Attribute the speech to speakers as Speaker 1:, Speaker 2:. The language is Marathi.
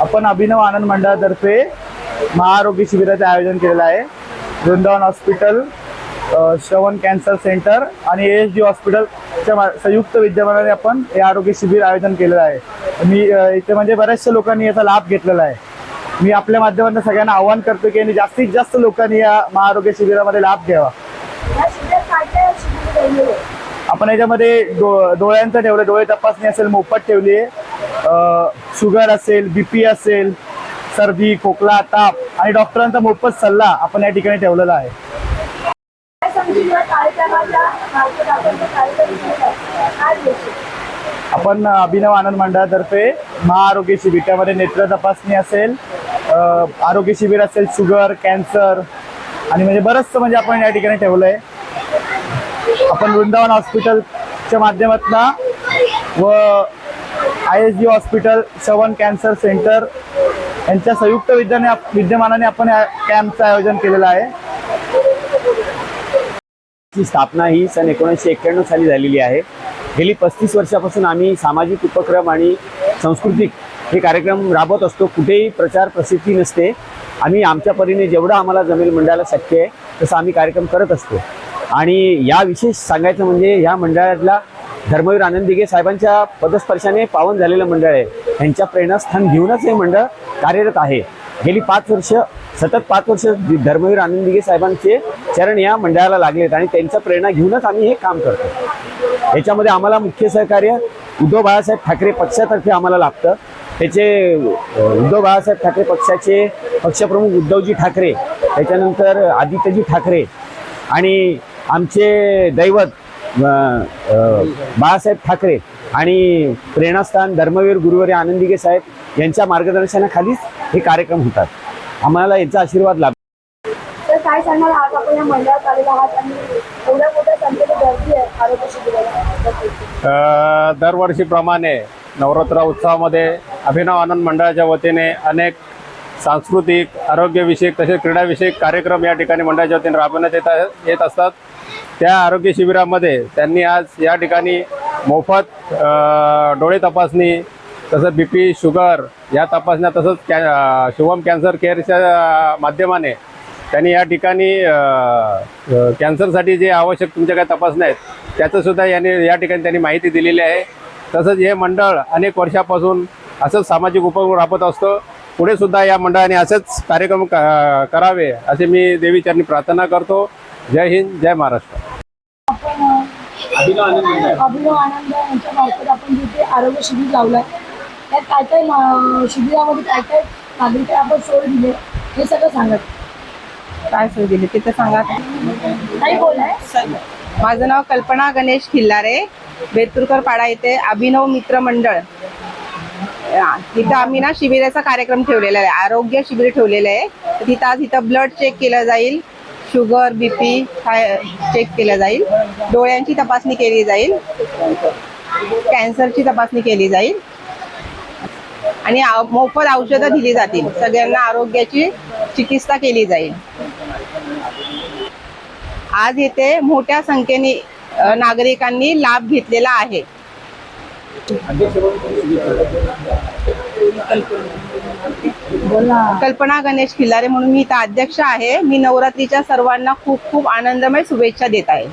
Speaker 1: आपण अभिनव आनंद मंडळातर्फे महाआरोग्य शिबिराचे आयोजन केलेलं आहे. Vrindavan hospital Shravan cancer centre आणि ए एस डी हॉस्पिटलच्या संयुक्त विद्यमानाने आपण हे आरोग्य शिबिर आयोजन केलेलं आहे. मी इथे म्हणजे बऱ्याचशा लोकांनी याचा लाभ घेतलेला आहे. मी आपल्या माध्यमातून सगळ्यांना आवाहन करतो की यांनी जास्तीत जास्त लोकांनी या महाआरोग्य शिबिरामध्ये लाभ घ्यावा. आपण याच्यामध्ये डो डोळ्यांचं ठेवलं डोळे तपासणी असेल मोफत ठेवली आहे. शुगर असेल बीपी असेल सर्दी खोकला ताप आणि डॉक्टरांचा मोफत सल्ला आपण या ठिकाणी ठेवलेला आहे.
Speaker 2: आपण
Speaker 1: अभिनव आनंद मंडळातर्फे महाआरोग्य शिबिर त्यामध्ये नेत्र तपासणी असेल आरोग्य शिबिर असेल शुगर कॅन्सर आणि म्हणजे बरंचसं म्हणजे आपण या ठिकाणी ठेवलं आहे आपण वृंदावन हॉस्पिटलच्या माध्यमातून व I S G hospital Shravan cancer centre यांच्या संयुक्त विद्याने विद्यमानाने आपण या कॅम्पचं आयोजन केलेलं आहे.
Speaker 3: ची स्थापना ही सन एकोणीसशे एक्क्याण्णव साली झालेली आहे. गेली पस्तीस वर्षापासून आम्ही सामाजिक उपक्रम आणि सांस्कृतिक हे कार्यक्रम राबवत असतो. कुठेही प्रचार प्रसिद्धी नसते. आम्ही आमच्या परीने जेवढं आम्हाला जमेल मंडळाला शक्य आहे तसं आम्ही कार्यक्रम करत असतो. आणि या विशेष सांगायचं म्हणजे ह्या मंडळातला धर्मवीर आनंद दिघे साहेबांच्या पदस्पर्शाने पावन झालेलं मंडळ आहे. यांच्या प्रेरणास्थान घेऊनच हे मंडळ कार्यरत आहे. गेली पाच वर्ष सतत पाच वर्ष धर्मवीर आनंद दिघे साहेबांचे चरण या मंडळाला लागलेत आणि त्यांच्या प्रेरणा घेऊनच आम्ही हे काम करतो. याच्यामध्ये आम्हाला मुख्य सहकार्य उद्धव बाळासाहेब ठाकरे पक्षातर्फे आम्हाला लाभतं त्याचे उद्धव बाळासाहेब ठाकरे पक्षाचे पक्षप्रमुख उद्धवजी ठाकरे त्याच्यानंतर आदित्यजी ठाकरे आणि आमचे दैवत बाळासाहेब ठाकरे आणि प्रेरणास्थान धर्मवीर गुरुवारी आनंदिगे साहेब यांच्या मार्गदर्शनाखालीच हे कार्यक्रम होतात. आम्हाला यांचा आशीर्वाद लाभ
Speaker 2: तर काय सांगणार आज आपण या मंडळात आलेला आहात आणि एवढ्या मोठ्या संख्येने गर्दी आहे आरोग्य शिबिराला
Speaker 4: अ, दरवर्षीप्रमाणे नवरात्र उत्सवामध्ये अभिनव आनंद मंडळाच्या वतीने अनेक सांस्कृतिक आरोग्यविषयक तसेच क्रीडाविषयक कार्यक्रम या ठिकाणी मंडळाच्या वतीने राबवण्यात येत येत असतात. त्या आरोग्य शिबिरामध्ये त्यांनी आज या ठिकाणी मोफत डोळे तपासणी तसंच बी पी शुगर या तपासण्या तसंच कॅ शुभम कॅन्सर केअरच्या माध्यमाने त्यांनी या ठिकाणी कॅन्सरसाठी जे आवश्यक तुमच्या काय तपासण्या आहेत त्याचंसुद्धा यांनी या ठिकाणी त्यांनी माहिती दिलेली आहे. तसंच हे मंडळ अनेक वर्षापासून असंच सामाजिक उपक्रम राबत असतो. पुढे सुद्धा या मंडळाने असेच कार्यक्रम क- करावे असे मी देवीचरणी प्रार्थना करतो. जय हिंद जय महाराष्ट्र.
Speaker 2: अभिनव आनंद यांच्या मार्फत आपण जिथे आरोग्य शिबिर त्यात काय काय मा- शिबिरामध्ये काय काय नागरिक आपण सोय दिली हे सगळं सांगत
Speaker 5: काय सोय दिली ते तर सांगा.
Speaker 2: काही बोलाय
Speaker 5: माझं नाव कल्पना गणेश खिल्लारे बेतुरकर पाडा येथे अभिनव मित्र मंडळ. तिथं आम्ही ना शिबिराचा कार्यक्रम ठेवलेला आहे. आरोग्य शिबिर ठेवलेलं आहे. तिथं आज इथं ब्लड चेक केलं जाईल. शुगर बीपी चेक केलं जाईल. डोळ्यांची तपासणी केली जाईल. कॅन्सरची तपासणी केली जाईल. आणि मोफत औषधं दिली जातील. सगळ्यांना आरोग्याची चिकित्सा केली जाईल. आज येथे मोठ्या संख्येने नागरिकांनी लाभ घेतलेला आहे. कल्पना गणेश खिल्लारे म्हणून मी इथं अध्यक्ष आहे. मी नवरात्रीच्या सर्वांना खूप खूप आनंदमय शुभेच्छा देत आहे.